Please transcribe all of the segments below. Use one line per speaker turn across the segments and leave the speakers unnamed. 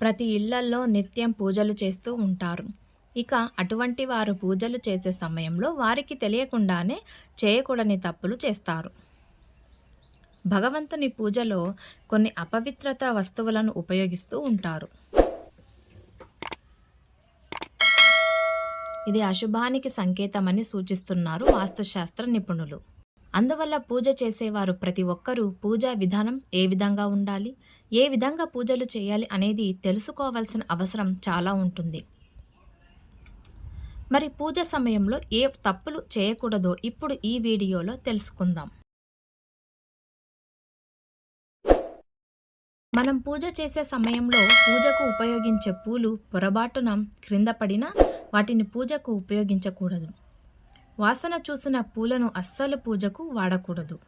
ప్రతి ఇళ్ళల్లో నిత్యం పూజలు చేస్తూ ఉంటారు. ఇక అటువంటి వారు పూజలు చేసే సమయంలో వారికి తెలియకుండానే చేయకూడని తప్పులు చేస్తారు. భగవంతుని పూజలో కొన్ని అపవిత్రత వస్తువులను ఉపయోగిస్తూ ఉంటారు. ఇది అశుభానికి సంకేతమని సూచిస్తున్నారు వాస్తుశాస్త్ర నిపుణులు. అందువల్ల పూజ చేసేవారు ప్రతి ఒక్కరూ పూజా విధానం ఏ విధంగా ఉండాలి? ఏ విధంగా పూజలు చేయాలి అనేది తెలుసుకోవాల్సిన అవసరం చాలా ఉంటుంది. మరి పూజ సమయంలో ఏ తప్పులు చేయకూడదో ఇప్పుడు ఈ వీడియోలో తెలుసుకుందాం. మనం పూజ చేసే సమయంలో పూజకు ఉపయోగించే పూలు పొరబాటున క్రింద పడినా వాటిని పూజకు ఉపయోగించకూడదు. వాసన చూసిన పూలను అస్సలు పూజకు వాడకూడదు.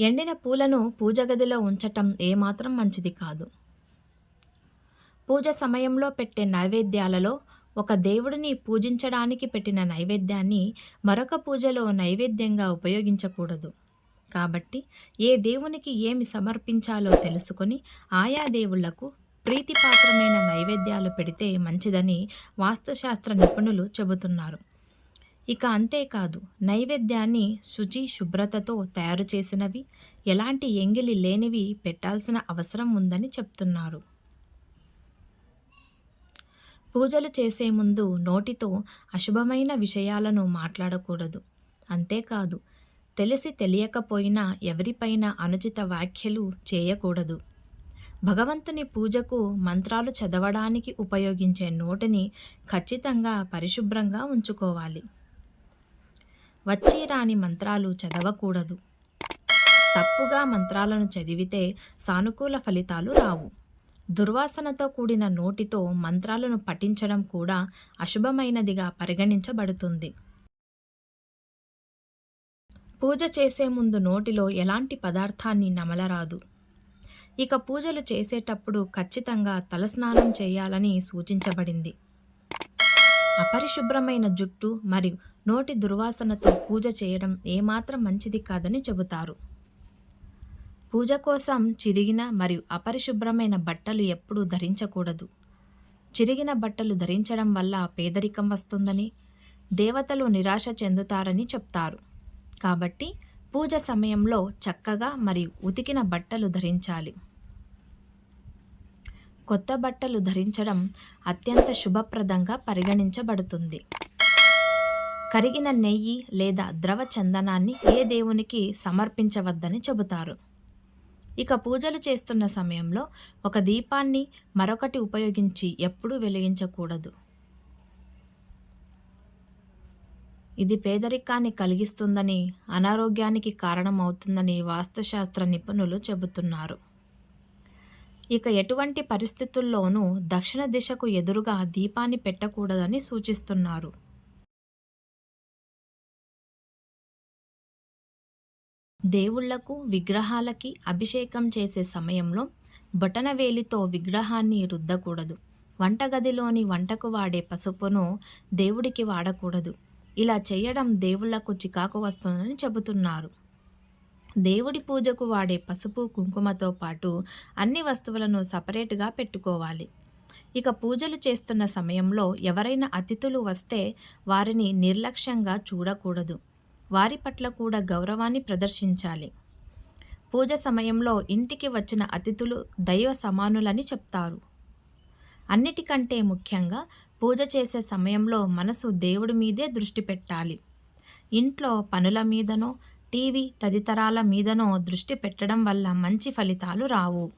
ఎండిన పూలను పూజ గదిలో ఉంచటం ఏమాత్రం మంచిది కాదు. పూజ సమయంలో పెట్టే నైవేద్యాలలో ఒక దేవుడిని పూజించడానికి పెట్టిన నైవేద్యాన్ని మరొక పూజలో నైవేద్యంగా ఉపయోగించకూడదు. కాబట్టి ఏ దేవునికి ఏమి సమర్పించాలో తెలుసుకొని ఆయా దేవుళ్ళకు ప్రీతిపాత్రమైన నైవేద్యాలు పెడితే మంచిదని వాస్తుశాస్త్ర నిపుణులు చెబుతున్నారు. ఇక అంతేకాదు నైవేద్యాన్ని శుచి శుభ్రతతో తయారు చేసినవి ఎలాంటి ఎంగిలి లేనివి పెట్టాల్సిన అవసరం ఉందని చెప్తున్నారు. పూజలు చేసే ముందు నోటితో అశుభమైన విషయాలను మాట్లాడకూడదు. అంతేకాదు తెలిసి తెలియకపోయినా ఎవరిపైన అనుచిత వ్యాఖ్యలు చేయకూడదు. భగవంతుని పూజకు మంత్రాలు చదవడానికి ఉపయోగించే నోటిని ఖచ్చితంగా పరిశుభ్రంగా ఉంచుకోవాలి. వచ్చి రాని మంత్రాలు చదవకూడదు. తప్పుగా మంత్రాలను చదివితే సానుకూల ఫలితాలు రావు. దుర్వాసనతో కూడిన నోటితో మంత్రాలను పఠించడం కూడా అశుభమైనదిగా పరిగణించబడుతుంది. పూజ చేసే ముందు నోటిలో ఎలాంటి పదార్థాన్ని నమలరాదు. ఇక పూజలు చేసేటప్పుడు ఖచ్చితంగా తలస్నానం చేయాలని సూచించబడింది. అపరిశుభ్రమైన జుట్టు మరియు నోటి దుర్వాసనతో పూజ చేయడం ఏమాత్రం మంచిది కాదని చెబుతారు. పూజ కోసం చిరిగిన మరియు అపరిశుభ్రమైన బట్టలు ఎప్పుడూ ధరించకూడదు. చిరిగిన బట్టలు ధరించడం వల్ల పేదరికం వస్తుందని దేవతలు నిరాశ చెందుతారని చెప్తారు. కాబట్టి పూజ సమయంలో చక్కగా మరియు ఉతికిన బట్టలు ధరించాలి. కొత్త బట్టలు ధరించడం అత్యంత శుభప్రదంగా పరిగణించబడుతుంది. కరిగిన నెయ్యి లేదా ద్రవ చందనాన్ని ఏ దేవునికి సమర్పించవద్దని చెబుతారు. ఇక పూజలు చేస్తున్న సమయంలో ఒక దీపాన్ని మరొకటి ఉపయోగించి ఎప్పుడూ వెలిగించకూడదు. ఇది పేదరికాన్ని కలిగిస్తుందని అనారోగ్యానికి కారణమవుతుందని వాస్తుశాస్త్ర నిపుణులు చెబుతున్నారు. ఇక ఎటువంటి పరిస్థితుల్లోనూ దక్షిణ దిశకు ఎదురుగా దీపాన్ని పెట్టకూడదని సూచిస్తున్నారు. దేవుళ్ళకు విగ్రహాలకి అభిషేకం చేసే సమయంలో బొటనవేలితో విగ్రహాన్ని రుద్దకూడదు. వంటగదిలోని వంటకు వాడే పసుపును దేవుడికి వాడకూడదు. ఇలా చేయడం దేవుళ్ళకు చికాకు వస్తుందని చెబుతున్నారు. దేవుడి పూజకు వాడే పసుపు కుంకుమతో పాటు అన్ని వస్తువులను సపరేట్గా పెట్టుకోవాలి. ఇక పూజలు చేస్తున్న సమయంలో ఎవరైనా అతిథులు వస్తే వారిని నిర్లక్ష్యంగా చూడకూడదు. వారి పట్ల కూడా గౌరవాన్ని ప్రదర్శించాలి. పూజ సమయంలో ఇంటికి వచ్చిన అతిథులు దైవ సమానులని చెప్తారు. అన్నిటికంటే ముఖ్యంగా పూజ చేసే సమయంలో మనసు దేవుడి మీదే దృష్టి పెట్టాలి. ఇంట్లో పనుల మీదనో టీవీ తదితరాల మీదనో దృష్టి పెట్టడం వల్ల మంచి ఫలితాలు రావు.